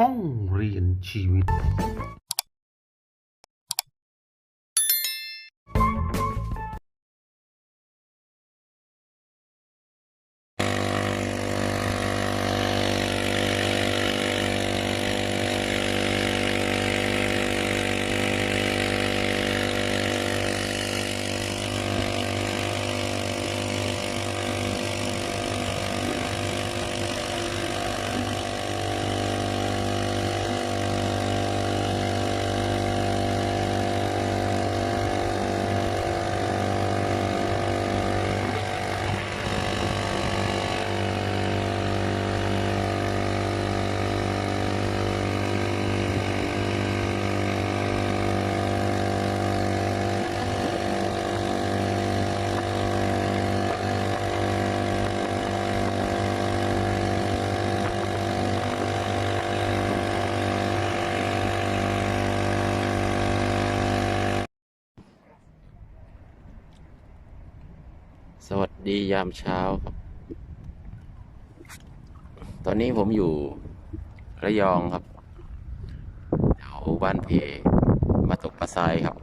ห้องเรียนชีวิต สวัสดียามเช้าครับ ตอนนี้ผมอยู่ระยองครับแถวบ้านเพ มาตกปลาทรายครับ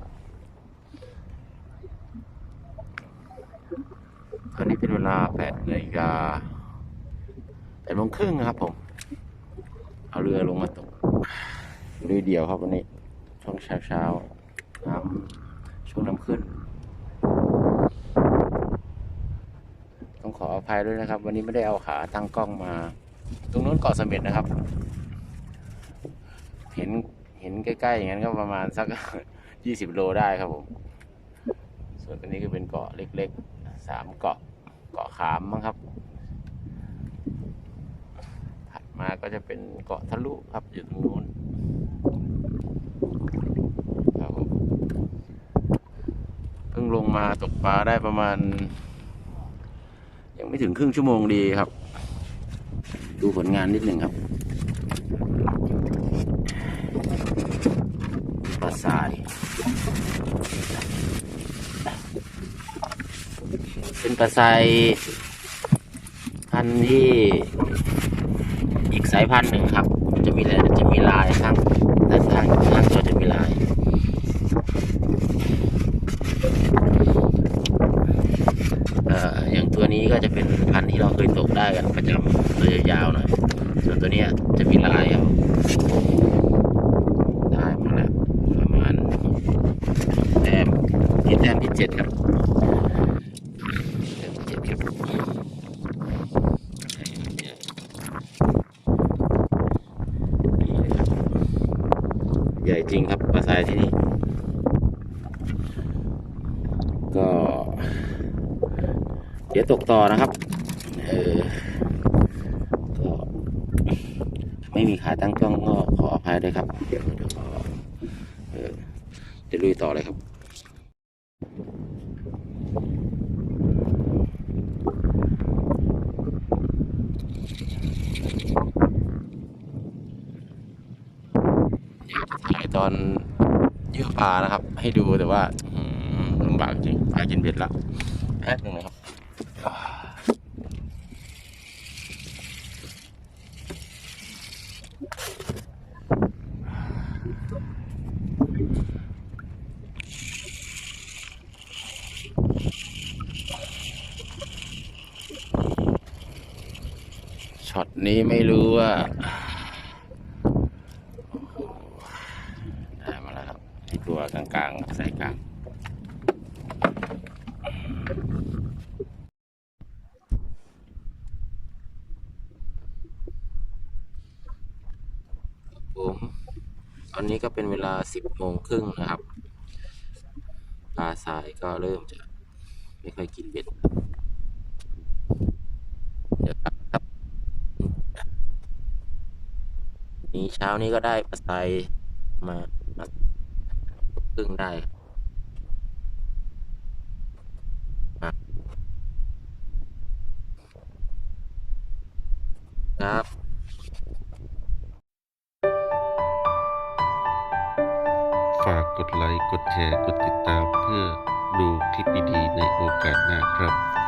ตอนนี้เป็นเวลา8นาฬิกา8โมงครึ่งครับผม เอาเรือลงมาตกเรือเดียวครับวันนี้ ช่วงเช้าเช้าน้ำช่วงน้ำขึ้น ต้ องขออภัยด้วยนะครับ วันนี้ไม่ได้เอาขาตั้งกล้องมา ตรงนู้นเกาะเสม็ดนะครับ เห็นเห็นใกล้ๆอย่างนั้นก็ประมาณสักยี่สิบโลได้ครับผม ส่วนตัวนี้ก็เป็นเกาะเล็กๆสามเกาะเกาะขามมั้งครับ ถัดมาก็จะเป็นเกาะทะลุครับอยู่ตรงนู้นครับผมเพิ่งลงมาตกปลาได้ประมาณ ยังไม่ถึงครึ่งชั่วโมงดีครับ ดูผลงานนิดหนึ่งครับปลาทรายเป็นปลาทรายพันธุ์ที่อีกสายพันธุ์หนึ่งครับ จะมีจะมีลายข้างด้านข้างข้างตัวจะมีลาย เอ่ออย่างตัว นี้ก็จะเป็นพันธุ์ที่เราเคยตกได้กันประจำตัวยาวๆหน่อย ส่วนตัวนี้จะมีลายครับได้มาแล้วประมาณแต้มที่แต้มที่เจ็ดครับเจ็ดครับนี่เลยครับใหญ่จริงครับปลาทรายที่นี่ ก็ เดี๋ยวตกต่อนะครับ เออก็ไม่มีขาตั้งกล้องก็ขออภัยด้วยครับ เดี๋ยวเดี๋ยวขอเออเดี๋ยวลุยต่อเลยครับถ่ายตอนเยื่อปลานะครับ ให้ดูแต่ว่าลำบากจริงปลากินเบ็ดละแป๊บหนึ่งนะครับ ช็อตนี้ไม่รู้ว่าได้มาแล้วครับที่ตัวกลางๆสายกลางผมตอนนี้ก็เป็นเวลาสิบโมงครึ่งนะครับ ปลาทรายก็เริ่มจะไม่ค่อยกินเบ็ด เดี๋ยวครับ นี้เช้านี้ก็ได้ปลาทรายมามาครึ่งได้ครับฝากกดไลค์ กดแชร์ กดติดตามเพื่อดูคลิปดีๆในโอกาสหน้าครับ